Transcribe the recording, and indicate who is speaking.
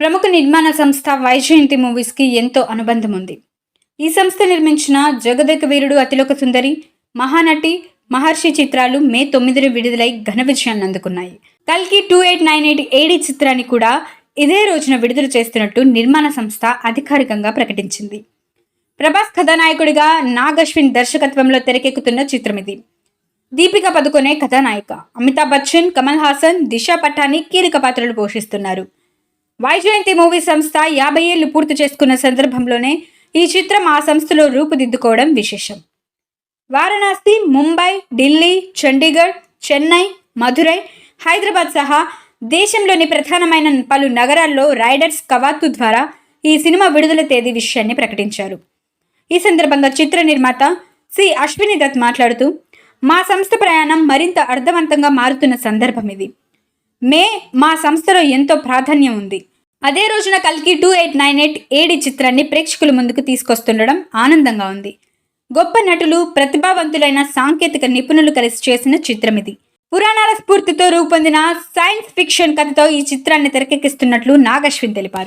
Speaker 1: ప్రముఖ నిర్మాణ సంస్థ వైజయంతి మూవీస్కి ఎంతో అనుబంధం ఉంది ఈ సంస్థ నిర్మించిన జగదేక వీరుడు అతిలోక సుందరి మహానటి మహర్షి చిత్రాలు మే తొమ్మిదిన విడుదలై ఘన విజయాన్ని అందుకున్నాయి. కల్కి two eight nine eight AD చిత్రాన్ని కూడా ఇదే రోజున విడుదల చేస్తున్నట్టు నిర్మాణ సంస్థ అధికారికంగా ప్రకటించింది. ప్రభాస్ కథానాయకుడిగా నాగశ్విన్ దర్శకత్వంలో తెరకెక్కుతున్న చిత్రం ఇది. దీపిక పదుకొనే కథానాయిక. అమితాబ్ బచ్చన్ కమల్ హాసన్ దిశా పఠాని కీలక పాత్రలు పోషిస్తున్నారు. వైజయంతి మూవీ సంస్థ యాభై ఏళ్ళు పూర్తి చేసుకున్న సందర్భంలోనే ఈ చిత్రం ఆ సంస్థలో రూపుదిద్దుకోవడం విశేషం. వారణాసి ముంబై ఢిల్లీ చండీగఢ్ చెన్నై మధురై హైదరాబాద్ సహా దేశంలోని ప్రధానమైన పలు నగరాల్లో రైడర్స్ కవాతు ద్వారా ఈ సినిమా విడుదల తేదీ విషయాన్ని ప్రకటించారు. ఈ సందర్భంగా చిత్ర నిర్మాత సి. అశ్విని దత్ మాట్లాడుతూ మా సంస్థ ప్రయాణం మరింత అర్థవంతంగా మారుతున్న సందర్భం ఇది. మే మా సంస్థలో ఎంతో ప్రాధాన్యం ఉంది. అదే రోజున కల్కి two eight nine eight AD చిత్రాన్ని ప్రేక్షకుల ముందుకు తీసుకొస్తుండడం ఆనందంగా ఉంది. గొప్ప నటులు ప్రతిభావంతులైన సాంకేతిక నిపుణులు కలిసి చేసిన చిత్రం ఇది. పురాణాల స్ఫూర్తితో రూపొందిన సైన్స్ ఫిక్షన్ కథతో ఈ చిత్రాన్ని తెరకెక్కిస్తున్నట్లు నాగశ్విన్ తెలిపారు.